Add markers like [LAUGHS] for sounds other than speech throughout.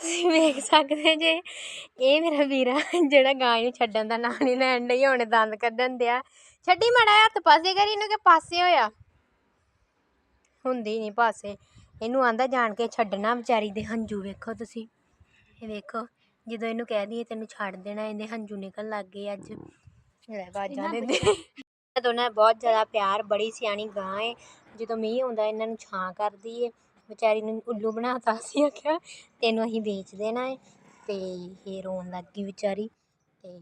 ਤੁਸੀਂ ਵੇਖ ਸਕਦੇ ਜੇ। ਇਹ ਮੇਰਾ ਵੀਰਾ ਜਿਹੜਾ ਗਾਂ ਨੂੰ ਛੱਡਣ ਦਾ ਨਾਂ ਨਹੀਂ ਲੈਣ ਡਈ ਹੁਣ ਦੰਦ ਕੱਢਣ ਦਿਆ। ਛੱਡੀ ਮੜਾ ਹੱਥ ਪਾਸੇ ਕਰੀ ਇਹਨੂੰ ਕਿ ਪਾਸੇ ਹੋਇਆ? ਹੁੰਦੀ ਨਹੀਂ ਪਾਸੇ। ਇਹਨੂੰ ਆਂਦਾ ਜਾਣ ਕੇ ਛੱਡਣਾ ਵਿਚਾਰੀ ਦੇ ਹੰਝੂ ਵੇਖੋ ਤੁਸੀਂ। ਇਹ ਵੇਖੋ ਜਦੋਂ ਇਹਨੂੰ ਕਹਿ ਦਈਏ ਤੈਨੂੰ ਛੱਡ ਦੇਣਾ ਇਹਦੇ ਹੰਝੂ ਨਿਕਲ ਲੱਗ ਗਏ ਅੱਜ। ਲੈ ਬਾਜਾਂ ਦਿੰਦੇ। ਇਹ ਦੋਨਾਂ ਦਾ ਬਹੁਤ ਜ਼ਿਆਦਾ ਪਿਆਰ ਬੜੀ ਸਿਆਣੀ ਗਾਂ ਏ। ਜਦੋਂ ਮੀਂਹ ਆਉਂਦਾ ਇਹਨਾਂ ਨੂੰ ਛਾਂ ਕਰਦੀ ਏ। ਵਿਚਾਰੀ ਨੂੰ ਉੱਲੂ ਬਣਾਤਾ ਸੀ, ਆਖਿਆ ਤੈਨੂੰ ਅਸੀਂ ਵੇਚ ਦੇਣਾ ਹੈ ਤੇ ਇਹ ਰੋਣ ਲੱਗ ਗਈ ਵਿਚਾਰੀ ਤੇ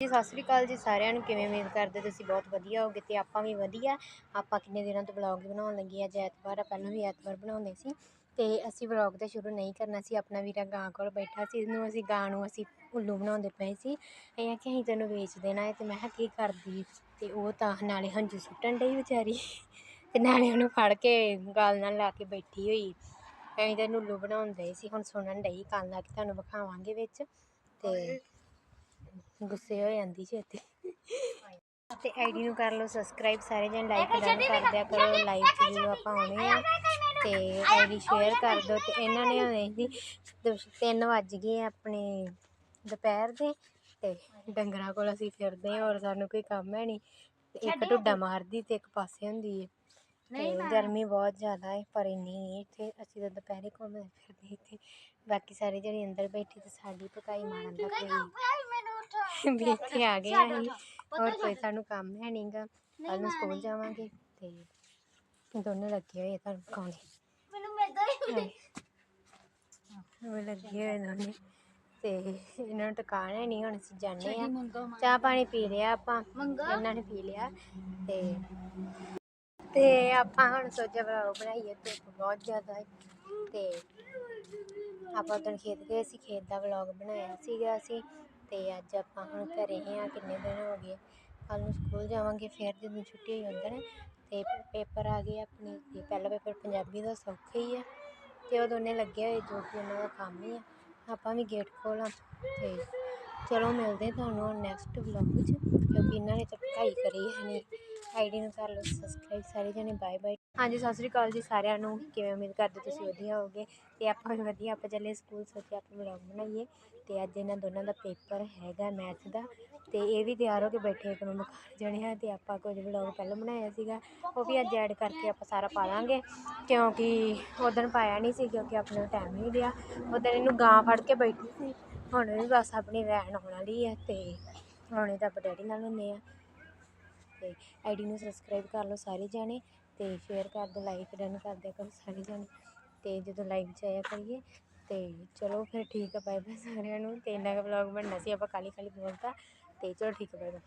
ਜੀ, ਸਤਿ ਸ੍ਰੀ ਅਕਾਲ ਜੀ ਸਾਰਿਆਂ ਨੂੰ, ਕਿਵੇਂ ਉਮੀਦ ਕਰਦੇ ਤੁਸੀਂ ਬਹੁਤ ਵਧੀਆ ਹੋਗੇ ਤੇ ਆਪਾਂ ਵੀ ਵਧੀਆ। ਆਪਾਂ ਕਿੰਨੇ ਦਿਨਾਂ ਤੋਂ ਵਲੌਗ ਬਣਾਉਣ ਲੱਗੇ ਅੱਜ ਐਤਵਾਰ ਆ, ਪਹਿਲਾਂ ਵੀ ਐਤਵਾਰ ਬਣਾਉਂਦੇ ਸੀ। ਤੇ ਅਸੀਂ ਵਲੌਗ ਤੇ ਸ਼ੁਰੂ ਨਹੀਂ ਕਰਨਾ ਸੀ, ਆਪਣਾ ਵੀਰਾ ਗਾਂ ਕੋਲ ਬੈਠਾ ਸੀ, ਇਹਨੂੰ ਅਸੀਂ ਗਾਂ ਨੂੰ ਅਸੀਂ ਉੱਲੂ ਬਣਾਉਂਦੇ ਪਏ ਸੀ। ਇਹ ਆ ਕਿ ਅਸੀਂ ਤੈਨੂੰ ਵੇਚ ਦੇਣਾ ਹੈ ਤੇ ਮੈਂ ਕਿਹਾ, ਕੀ ਕਰਦੀ? ਤੇ ਉਹ ਤਾਂ ਨਾਲੇ ਹੰਝੂ ਸੁੱਟਣ ਡਈ ਵਿਚਾਰੀ। ਤੇ ਨਾਲੇ ਉਹਨੂੰ ਫੜ ਕੇ ਗਾਲ ਨਾਲ ਲਾ ਕੇ ਬੈਠੀ ਹੋਈ। ਅਸੀਂ ਤਾਂ ਉੱਲੂ ਬਣਾਉਂਦੇ ਸੀ ਹੁਣ ਸੁਣਨ ਡਈ ਕੰਨ ਲਾ ਕੇ ਤੁਹਾਨੂੰ ਵਿਖਾਵਾਂਗੇ ਵਿੱਚ। ਤੇ ਗੁੱਸੇ ਹੋ ਜਾਂਦੀ ਛੇਤੀ ਤੇ ਆਈਡੀ ਨੂੰ ਕਰ ਲਓ ਸਬਸਕ੍ਰਾਈਬ ਸਾਰੇ ਜਣ ਲਾਈਕ ਡਨ ਕਰ ਦਿਆ ਕਰੋ ਲਾਈਵ 'ਚ ਜਦੋਂ ਆਪਾਂ ਆਉਣੇ ਆ। ਤੇ ਆਈਡੀ ਸ਼ੇਅਰ ਕਰ ਦਿਓ ਤੇ ਇਹਨਾਂ ਨੇ ਹੁਣੇ ਸੀ। 3 ਵੱਜ ਗਏ ਆਪਣੇ ਦੁਪਹਿਰ ਦੇ ਤੇ ਡੰਗਰਾਂ ਕੋਲ ਅਸੀਂ ਫਿਰਦੇ ਹਾਂ ਔਰ ਸਾਨੂੰ ਕੋਈ ਕੰਮ ਹੈ ਨਹੀਂ। ਇੱਕ ਢੁੱਡਾ ਮਾਰਦੀ ਤੇ ਇੱਕ ਪਾਸੇ ਹੁੰਦੀ ਹੈ। ਗਰਮੀ ਬਹੁਤ ਜ਼ਿਆਦਾ ਹੈ ਪਰ ਇੰਨੀ ਨਹੀਂ ਇੱਥੇ। ਅਸੀਂ ਤਾਂ ਦੁਪਹਿਰੇ ਘੁੰਮਦੇ ਫਿਰਦੇ ਇੱਥੇ। ਬਾਕੀ ਸਾਰੇ ਜਿਹੜੇ ਅੰਦਰ ਬੈਠੇ ਤੇ ਸਾਡੀ ਭਕਾਈ ਮਾਰਨ ਦਾ ਕੋਈ [LAUGHS] ਵੀ ਇੱਥੇ ਆ ਗਏ ਹਾਂ ਅਸੀਂ। ਹੋਰ ਕੋਈ ਸਾਨੂੰ ਕੰਮ ਹੈ ਨਹੀਂਗਾ ਕੱਲ ਨੂੰ ਸਕੂਲ ਜਾਵਾਂਗੇ ਤੇ ਦੋਨੇ ਲੱਗੇ ਹੋਏ ਤੁਹਾਨੂੰ ਦਿਖਾਉਣੇ ਹਾਏ। ਉਹ ਲੱਗੇ ਹੋਏ ਦੋਨੇ। ਤੇ ਇਹਨਾਂ ਨੂੰ ਟਿਕਾਣਾ ਨਹੀਂ ਹੁਣ ਅਸੀਂ ਜਾਂਦੇ ਆ ਚਾਹ ਪਾਣੀ ਪੀ ਲਿਆ ਆਪਾਂ। ਇਹਨਾਂ ਨੇ ਪੀ ਲਿਆ ਤੇ ਤੇ ਆਪਾਂ ਹੁਣ ਸੋਚਿਆ ਵਲੌਗ ਬਣਾਈਏ ਧੁੱਪ ਬਹੁਤ ਜ਼ਿਆਦਾ ਹੈ ਤੇ ਆਪਾਂ ਉਦੋਂ ਖੇਤ ਗਏ ਸੀ, ਖੇਤ ਦਾ ਵਲੌਗ ਬਣਾਇਆ ਸੀਗਾ ਅਸੀਂ ਤੇ ਅੱਜ ਆਪਾਂ ਹੁਣ ਘਰੇ ਹੀ ਆ ਕਿੰਨੇ ਦਿਨ ਹੋ ਗਏ। ਕੱਲ ਨੂੰ ਸਕੂਲ ਜਾਵਾਂਗੇ, ਫਿਰ ਜਦੋਂ ਛੁੱਟੀ ਹੋਈ ਹੁੰਦੀ ਨੇ ਤੇ ਪੇਪਰ ਆ ਗਏ ਆਪਣੇ, ਤੇ ਪਹਿਲਾ ਪੇਪਰ ਪੰਜਾਬੀ ਦਾ ਸੌਖਾ ਹੀ ਆ ਤੇ ਉਹ ਦੋਨੇ ਲੱਗੇ ਹੋਏ ਜੋ ਕਿ ਉਹਨਾਂ ਦਾ ਕੰਮ ਹੀ ਆ। ਆਪਾਂ ਵੀ ਗੇਟ ਖੋਲਾਂ ਤੇ ਚਲੋ ਮਿਲਦੇ ਤੁਹਾਨੂੰ ਨੈਕਸਟ ਵਲੌਗ 'ਚ ਕਿਉਂਕਿ ਇਹਨਾਂ ਨੇ ਤਾਂ ਪੜ੍ਹਾਈ ਕਰੀ ਹੈ ਨਹੀਂ ਆਈਡੀ ਨੂੰ ਕਰ ਲਓ ਸਬਸਕ੍ਰਾਈਬ ਸਾਰੇ ਜਣੇ ਬਾਏ ਬਾਏ ਹਾਂਜੀ, ਸਤਿ ਸ੍ਰੀ ਅਕਾਲ ਜੀ ਸਾਰਿਆਂ ਨੂੰ। ਕਿਵੇਂ ਉਮੀਦ ਕਰਦੇ ਤੁਸੀਂ ਵਧੀਆ ਹੋਗੇ ਤੇ ਆਪਾਂ ਵੀ ਵਧੀਆ, ਆਪਾਂ ਚੱਲੇ ਸਕੂਲ ਸੋਚਿਆ ਆਪਾਂ ਵਲੌਗ ਬਣਾਈਏ। ਤੇ ਅੱਜ ਇਹਨਾਂ ਦੋਨਾਂ ਦਾ ਪੇਪਰ ਹੈਗਾ ਮੈਥ ਦਾ। ਤੇ ਇਹ ਵੀ ਤਿਆਰ ਹੋ ਕੇ ਬੈਠੇ ਇੱਕ ਨੂੰ ਮੁਖਾਰ ਜਣੇ ਆ ਤੇ ਆਪਾਂ ਕੁਝ ਵਲੌਗ ਪਹਿਲਾਂ ਬਣਾਇਆ ਸੀਗਾ। ਉਹ ਵੀ ਅੱਜ ਐਡ ਕਰਕੇ ਆਪਾਂ ਸਾਰਾ ਪਾ ਦਾਂਗੇ ਕਿਉਂਕਿ ਉਦੋਂ ਪਾਇਆ ਨਹੀਂ ਸੀ, ਕਿਉਂਕਿ ਆਪਣੇ ਕੋਲ ਟਾਈਮ ਨਹੀਂ ਰਿਹਾ ਉਦੋਂ ਇਹਨੂੰ ਗਾਂ ਫੜ ਕੇ ਬੈਠੀ ਸੀ। ਹੁਣ ਵੀ ਬਸ ਆਪਣੀ ਵੈਨ ਆਉਣ ਵਾਲੀ ਹੈ ਤੇ ਹੁਣ ਤਾਂ ਆਪਾਂ ਡੈਡੀ ਨਾਲ ਹੁੰਦੇ ਆ। ਤੇ ਆਈਡੀ ਨੂੰ ਸਬਸਕ੍ਰਾਈਬ ਕਰ ਲਓ ਸਾਰੇ ਜਾਣੇ ਤੇ ਸ਼ੇਅਰ ਕਰ ਦਿਓ ਲਾਈਕ ਡਨ ਕਰ ਦਿਆ ਕਰੋ ਸਾਰੇ ਜਾਣੇ ਤੇ ਜਦੋਂ ਲਾਈਵ 'ਚ ਆਇਆ ਕਰੀਏ ਤੇ ਚਲੋ ਫਿਰ ਠੀਕ ਹੈ ਬਾਏ ਬਾਏ ਸਾਰਿਆਂ ਨੂੰ ਤੇ ਇੰਨਾ ਕੁ ਵਲੌਗ ਬਣਨਾ ਸੀ, ਆਪਾਂ ਕਾਲੀ ਕਾਲੀ ਬੋਲਤਾ ਤੇ ਚਲੋ ਠੀਕ ਹੈ ਬਾਏ ਬਾਏ